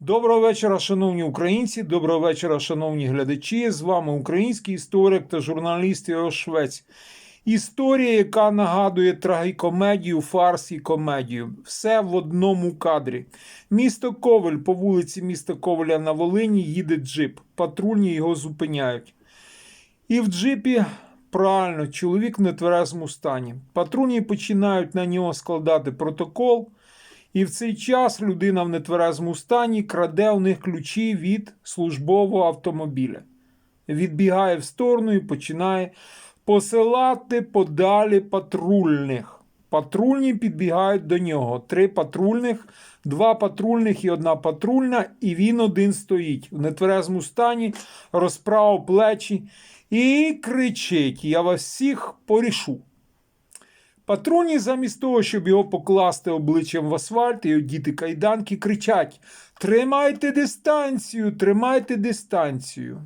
Доброго вечора, шановні українці. Доброго вечора, шановні глядачі. З вами український історик та журналіст Його Швець. Історія, яка нагадує трагікомедію, фарс і комедію. Все в одному кадрі. Місто Ковель по вулиці міста Ковеля на Волині їде джип. Патрульні його зупиняють. І в джипі правильно чоловік в нетверезому стані. Патрульні починають на нього складати протокол. І в цей час людина в нетверезому стані краде у них ключі від службового автомобіля. Відбігає в сторону і починає посилати подалі патрульних. Патрульні підбігають до нього. Три патрульних, два патрульних і одна патрульна, і він один стоїть в нетверезому стані, розправив плечі і кричить: Я вас всіх порішу. Патрульні замість того, щоб його покласти обличчям в асфальт і одіти кайданки, кричать: Тримайте дистанцію, тримайте дистанцію.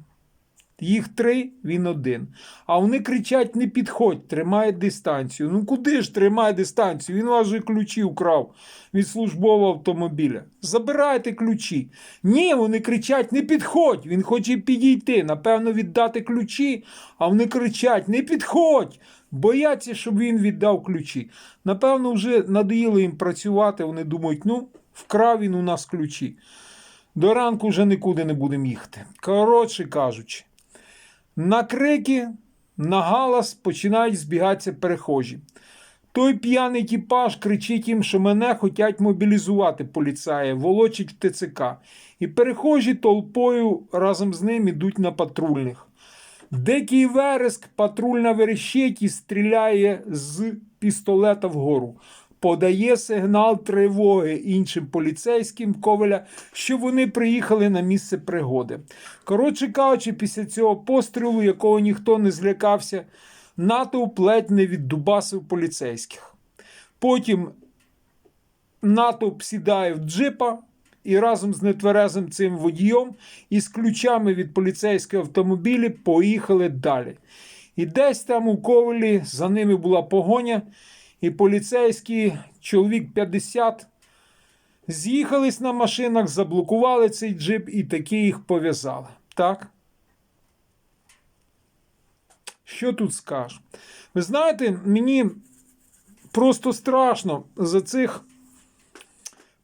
Їх три, він один. А вони кричать: не підходь, тримай дистанцію. Ну куди ж тримай дистанцію? Він вас же ключі украв від службового автомобіля. Забирайте ключі. Ні, вони кричать: не підходь. Він хоче підійти, напевно, віддати ключі, а вони кричать: не підходь. Бояться, щоб він віддав ключі. Напевно, вже надоїло їм працювати. Вони думають, ну, вкрав він у нас ключі. До ранку вже нікуди не будемо їхати. Коротше кажучи, на крики, на галас починають збігатися перехожі. Той п'яний екіпаж кричить їм, що мене хочуть мобілізувати поліцаї, волочить в ТЦК. І перехожі толпою разом з ним ідуть на патрульних. Дикий вереск патрульна верещить і стріляє з пістолета вгору. Подає сигнал тривоги іншим поліцейським Ковеля, що вони приїхали на місце пригоди. Коротше кажучи, після цього пострілу, якого ніхто не злякався, натовп ледь не віддубасив поліцейських. Потім натовп сідає в джипа і разом з нетверезим цим водієм і з ключами від поліцейського автомобіля поїхали далі. І десь там у Ковелі за ними була погоня, і поліцейські, чоловік 50, з'їхались на машинах, заблокували цей джип і таки їх пов'язали. Так? Що тут скажу? Ви знаєте, мені просто страшно за цих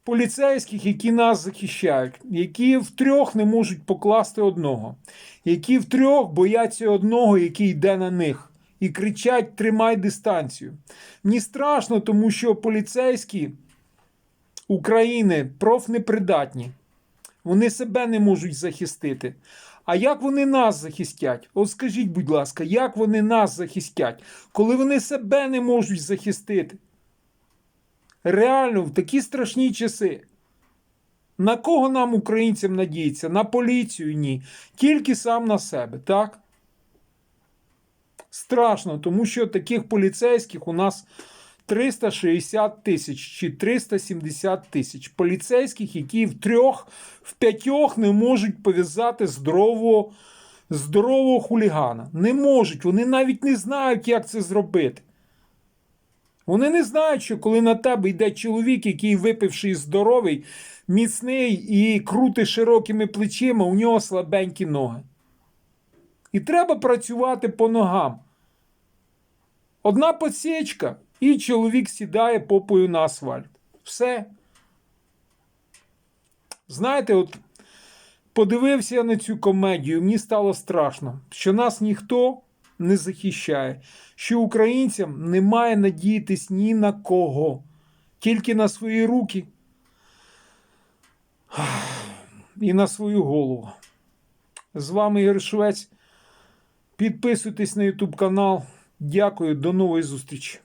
поліцейських, які нас захищають, які втрьох не можуть покласти одного, які втрьох бояться одного, який йде на них, і кричать: тримай дистанцію. Мені страшно, тому що поліцейські України профнепридатні. Вони себе не можуть захистити. А як вони нас захистять? От скажіть, будь ласка, як вони нас захистять, коли вони себе не можуть захистити? Реально, в такі страшні часи. На кого нам, українцям, надіятися? На поліцію ні. Тільки сам на себе, так? Страшно, тому що таких поліцейських у нас 360 тисяч чи 370 тисяч поліцейських, які в трьох, в п'ятьох не можуть пов'язати здорового, здорового хулігана. Не можуть, вони навіть не знають, як це зробити. Вони не знають, що коли на тебе йде чоловік, який випивший здоровий, міцний і крути широкими плечима, у нього слабенькі ноги. І треба працювати по ногам. Одна посічка, і чоловік сідає попою на асфальт. Все. Знаєте, от подивився я на цю комедію, мені стало страшно, що нас ніхто не захищає, що українцям немає надіятись ні на кого, тільки на свої руки і на свою голову. З вами Ігор Швець. Підписуйтесь на YouTube канал. Дякую, до нової зустрічі.